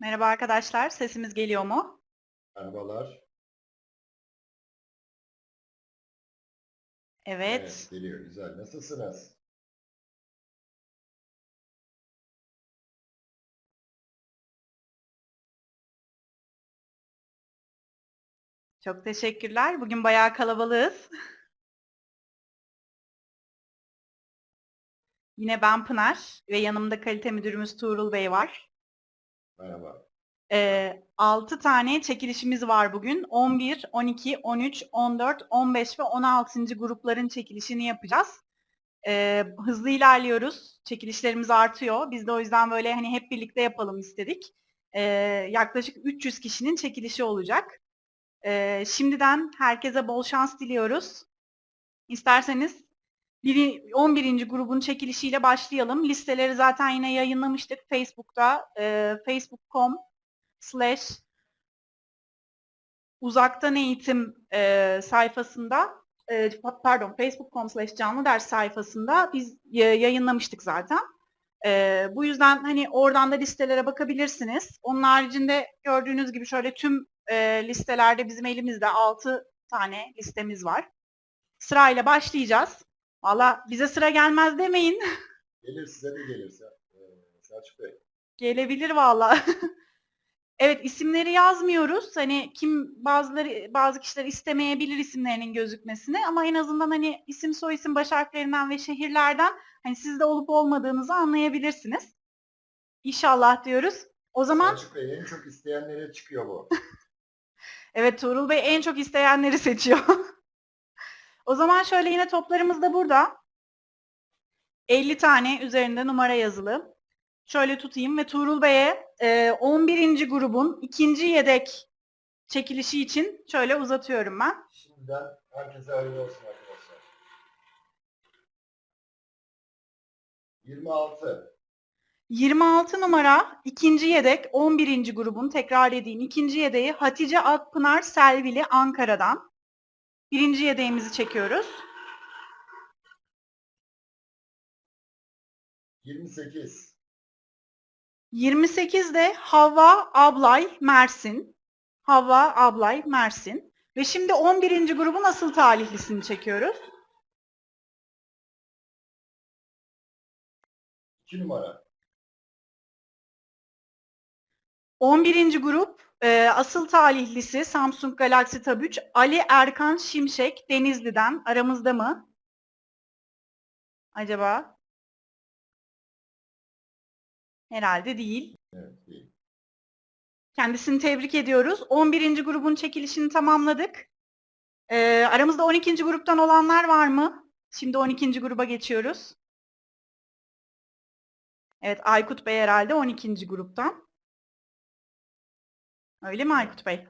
Merhaba arkadaşlar, sesimiz geliyor mu? Merhabalar. Evet. geliyor. Güzel. Nasılsınız? Çok teşekkürler. Bugün bayağı kalabalığız. Yine ben Pınar ve yanımda kalite müdürümüz Tuğrul Bey var. Merhaba. Ee, 6 tane çekilişimiz var bugün. 11, 12, 13, 14, 15 ve 16. grupların çekilişini yapacağız. Ee, hızlı ilerliyoruz. Çekilişlerimiz artıyor. Biz de o yüzden böyle hani hep birlikte yapalım istedik. Ee, yaklaşık 300 kişinin çekilişi olacak. Ee, şimdiden herkese bol şans diliyoruz. İsterseniz biri, 11. grubun çekilişiyle başlayalım. Listeleri zaten yine yayınlamıştık Facebook'ta. E, Facebook.com slash uzaktan eğitim e, sayfasında e, pa- pardon Facebook.com slash canlı ders sayfasında biz ya- yayınlamıştık zaten. E, bu yüzden hani oradan da listelere bakabilirsiniz. Onun haricinde gördüğünüz gibi şöyle tüm e, listelerde bizim elimizde 6 tane listemiz var. Sırayla başlayacağız. Valla bize sıra gelmez demeyin. Gelir size de gelirse. Ee, Selçuk Bey. Gelebilir valla. evet isimleri yazmıyoruz. Hani kim bazıları bazı kişiler istemeyebilir isimlerinin gözükmesini ama en azından hani isim soyisim baş harflerinden ve şehirlerden hani sizde olup olmadığınızı anlayabilirsiniz. İnşallah diyoruz. O zaman Selçuk Bey en çok isteyenlere çıkıyor bu. evet Tuğrul Bey en çok isteyenleri seçiyor. O zaman şöyle yine toplarımız da burada. 50 tane üzerinde numara yazılı. Şöyle tutayım ve Tuğrul Bey'e e, 11. grubun ikinci yedek çekilişi için şöyle uzatıyorum ben. Şimdiden herkese hayırlı olsun arkadaşlar. 26. 26 numara ikinci yedek 11. grubun tekrar edeyim. ikinci yedeği Hatice Akpınar Selvili Ankara'dan. Birinci yedeğimizi çekiyoruz. 28. 28 de Havva Ablay Mersin. Havva Ablay Mersin. Ve şimdi 11. grubun asıl talihlisini çekiyoruz. 2 numara. 11. grup e, asıl talihlisi Samsung Galaxy Tab 3 Ali Erkan Şimşek Denizli'den aramızda mı? Acaba? Herhalde değil. Evet değil. Kendisini tebrik ediyoruz. 11. grubun çekilişini tamamladık. E, aramızda 12. gruptan olanlar var mı? Şimdi 12. gruba geçiyoruz. Evet Aykut Bey herhalde 12. gruptan. Öyle mi Aykut Bey?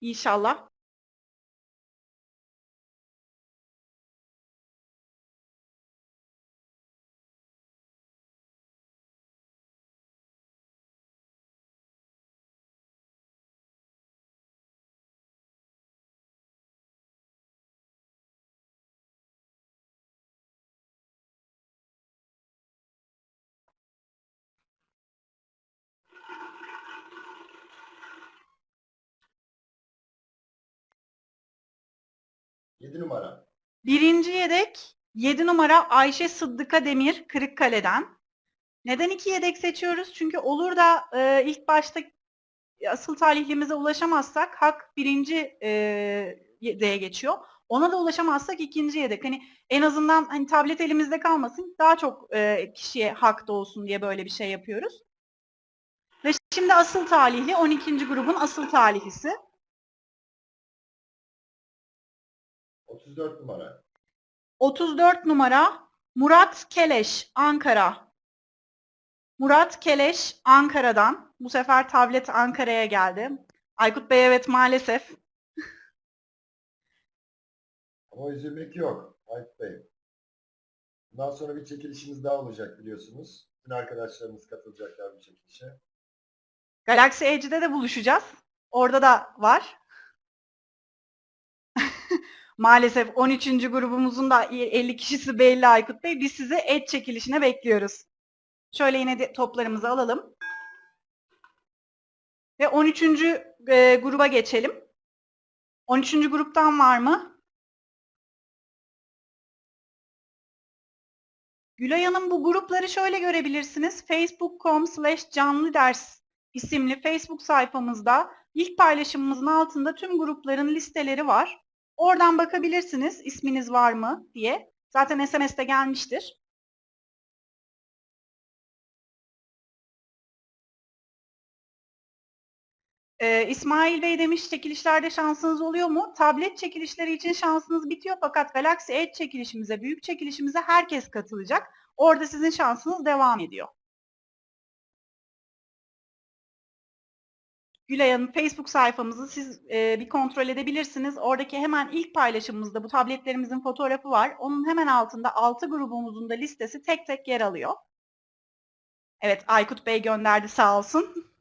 İnşallah. Yedi numara. Birinci yedek 7 numara Ayşe Sıddıka Demir Kırıkkale'den. Neden iki yedek seçiyoruz? Çünkü olur da e, ilk başta asıl talihlimize ulaşamazsak hak birinci e, yedeğe geçiyor. Ona da ulaşamazsak ikinci yedek. Hani en azından hani tablet elimizde kalmasın daha çok e, kişiye hak da olsun diye böyle bir şey yapıyoruz. Ve şimdi asıl talihli 12. grubun asıl talihlisi. 34 numara. 34 numara Murat Keleş, Ankara. Murat Keleş, Ankara'dan. Bu sefer tablet Ankara'ya geldi. Aykut Bey evet maalesef. Ama üzülmek yok. Aykut Bey. Bundan sonra bir çekilişimiz daha olacak biliyorsunuz. Bütün arkadaşlarımız katılacaklar bu çekilişe. Galaxy Edge'de de buluşacağız. Orada da var. Maalesef 13. grubumuzun da 50 kişisi belli Aykut Bey. Biz sizi et çekilişine bekliyoruz. Şöyle yine de toplarımızı alalım. Ve 13. e, gruba geçelim. 13. gruptan var mı? Gülay Hanım bu grupları şöyle görebilirsiniz. Facebook.com slash canlı ders isimli Facebook sayfamızda ilk paylaşımımızın altında tüm grupların listeleri var. Oradan bakabilirsiniz isminiz var mı diye. Zaten SMS'te gelmiştir. Ee, İsmail Bey demiş çekilişlerde şansınız oluyor mu? Tablet çekilişleri için şansınız bitiyor fakat Galaxy Edge çekilişimize, büyük çekilişimize herkes katılacak. Orada sizin şansınız devam ediyor. Gülay Hanım Facebook sayfamızı siz e, bir kontrol edebilirsiniz. Oradaki hemen ilk paylaşımımızda bu tabletlerimizin fotoğrafı var. Onun hemen altında 6 grubumuzun da listesi tek tek yer alıyor. Evet Aykut Bey gönderdi sağ olsun.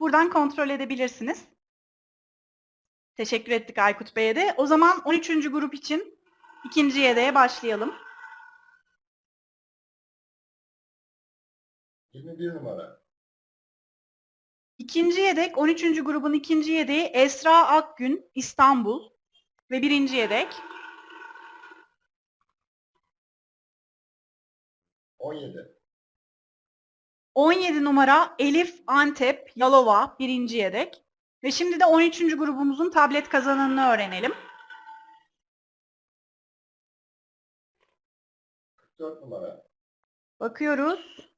Buradan kontrol edebilirsiniz. Teşekkür ettik Aykut Bey'e de. O zaman 13. grup için ikinci yedeğe başlayalım. 21 numara. İkinci yedek 13. grubun ikinci yedeği Esra Akgün İstanbul ve birinci yedek 17. 17 numara Elif Antep Yalova birinci yedek ve şimdi de 13. grubumuzun tablet kazananını öğrenelim. 44 numara. Bakıyoruz.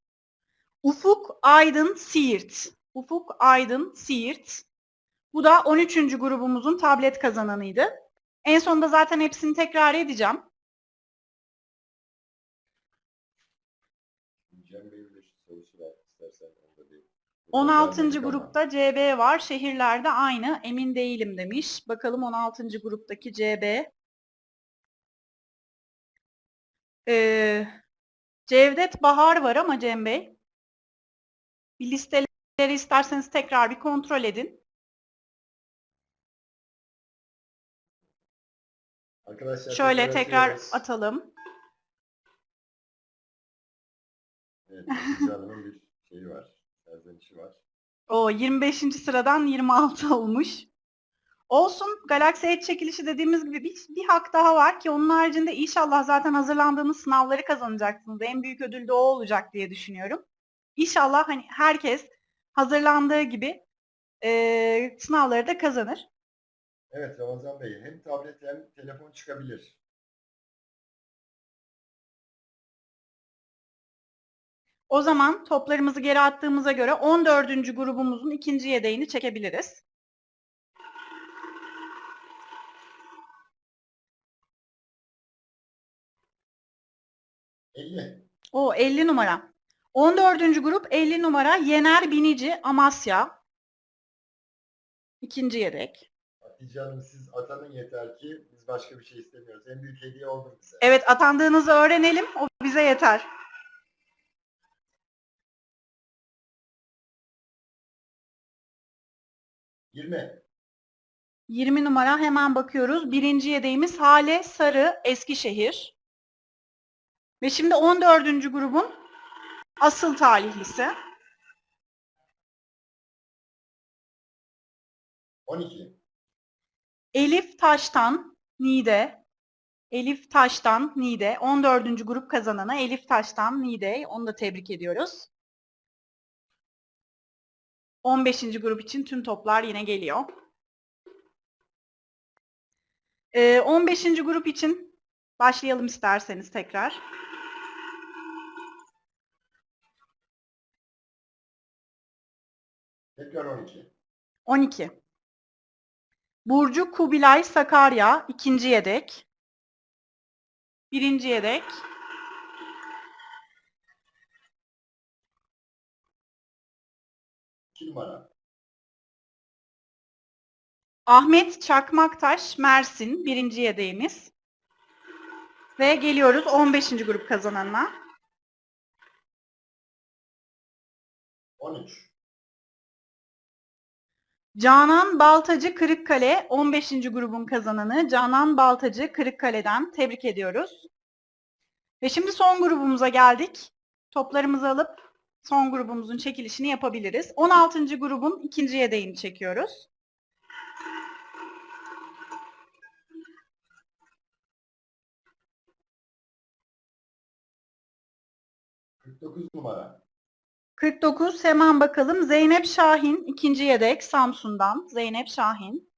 Ufuk Aydın Siirt. Ufuk Aydın Siirt. Bu da 13. grubumuzun tablet kazananıydı. En sonunda zaten hepsini tekrar edeceğim. Cem Bey'in de sorusu var. İstersen onu da bir... 16. Vermedik ama. grupta CB var. Şehirlerde aynı. Emin değilim demiş. Bakalım 16. gruptaki CB. Ee, Cevdet Bahar var ama Cem Bey. Bir listeleri isterseniz tekrar bir kontrol edin. Arkadaşlar Şöyle tekrar atıyoruz. atalım. Evet, Hanım'ın bir şeyi var. Serzenişi var. O 25. sıradan 26 olmuş. Olsun Galaxy Edge çekilişi dediğimiz gibi bir, bir hak daha var ki onun haricinde inşallah zaten hazırlandığınız sınavları kazanacaksınız. En büyük ödül de o olacak diye düşünüyorum. İnşallah hani herkes hazırlandığı gibi eee, sınavları da kazanır. Evet Ramazan Bey hem tablet hem telefon çıkabilir. O zaman toplarımızı geri attığımıza göre 14. grubumuzun ikinci yedeğini çekebiliriz. O 50 numara. 14. grup 50 numara Yener Binici Amasya. İkinci yedek. Hatice Hanım siz atanın yeter ki biz başka bir şey istemiyoruz. En büyük hediye olur bize. Evet atandığınızı öğrenelim. O bize yeter. Yirmi. 20 numara hemen bakıyoruz. Birinci yedeğimiz Hale Sarı Eskişehir. Ve şimdi 14. grubun asıl talihlisi. 12. Elif Taştan Nide. Elif Taştan Nide. 14. grup kazananı Elif Taştan Nide. Onu da tebrik ediyoruz. 15. grup için tüm toplar yine geliyor. Ee, 15. grup için başlayalım isterseniz tekrar. Tekrar 12. 12. Burcu Kubilay Sakarya ikinci yedek. Birinci yedek. İki numara. Ahmet Çakmaktaş Mersin birinci yedeğimiz. Ve geliyoruz 15. grup kazananına. 13. Canan Baltacı Kırıkkale 15. grubun kazananı Canan Baltacı Kırıkkale'den tebrik ediyoruz. Ve şimdi son grubumuza geldik. Toplarımızı alıp son grubumuzun çekilişini yapabiliriz. 16. grubun ikinci yedeğini çekiyoruz. ...49 numara. 49 hemen bakalım. Zeynep Şahin ikinci yedek Samsun'dan. Zeynep Şahin.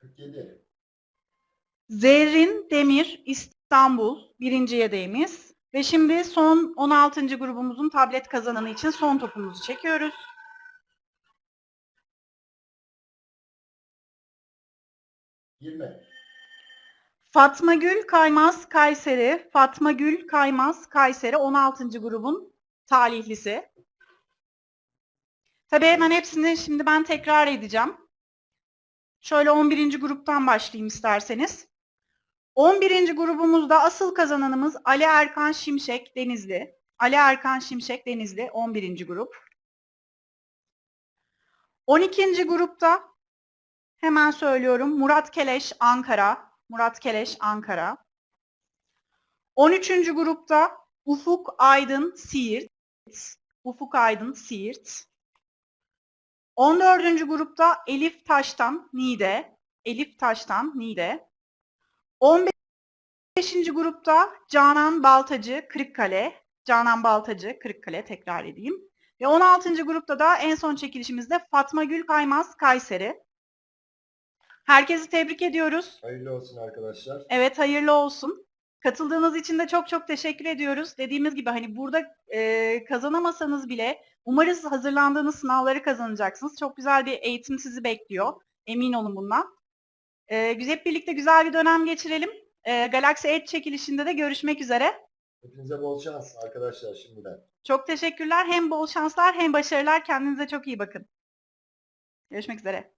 ...47. Zerrin Demir İstanbul birinci yedeğimiz. Ve şimdi son 16. grubumuzun tablet kazananı için son topumuzu çekiyoruz. ...20. Fatma Gül Kaymaz Kayseri. Fatma Gül Kaymaz Kayseri 16. grubun talihlisi. Tabii hemen hepsini şimdi ben tekrar edeceğim. Şöyle 11. gruptan başlayayım isterseniz. 11. grubumuzda asıl kazananımız Ali Erkan Şimşek Denizli. Ali Erkan Şimşek Denizli 11. grup. 12. grupta hemen söylüyorum Murat Keleş Ankara. Murat Keleş Ankara. 13. grupta Ufuk Aydın Siirt. Ufuk Aydın Siirt. 14. grupta Elif Taştan Niğde. Elif Taştan Niğde. 15. grupta Canan Baltacı Kırıkkale. Canan Baltacı Kırıkkale tekrar edeyim. Ve 16. grupta da en son çekilişimizde Fatma Gül Kaymaz Kayseri. Herkesi tebrik ediyoruz. Hayırlı olsun arkadaşlar. Evet hayırlı olsun. Katıldığınız için de çok çok teşekkür ediyoruz. Dediğimiz gibi hani burada e, kazanamasanız bile umarız hazırlandığınız sınavları kazanacaksınız. Çok güzel bir eğitim sizi bekliyor. Emin olun bundan. E, güzel hep birlikte güzel bir dönem geçirelim. E, Galaxy Edge çekilişinde de görüşmek üzere. Hepinize bol şans arkadaşlar şimdiden. Çok teşekkürler. Hem bol şanslar hem başarılar. Kendinize çok iyi bakın. Görüşmek üzere.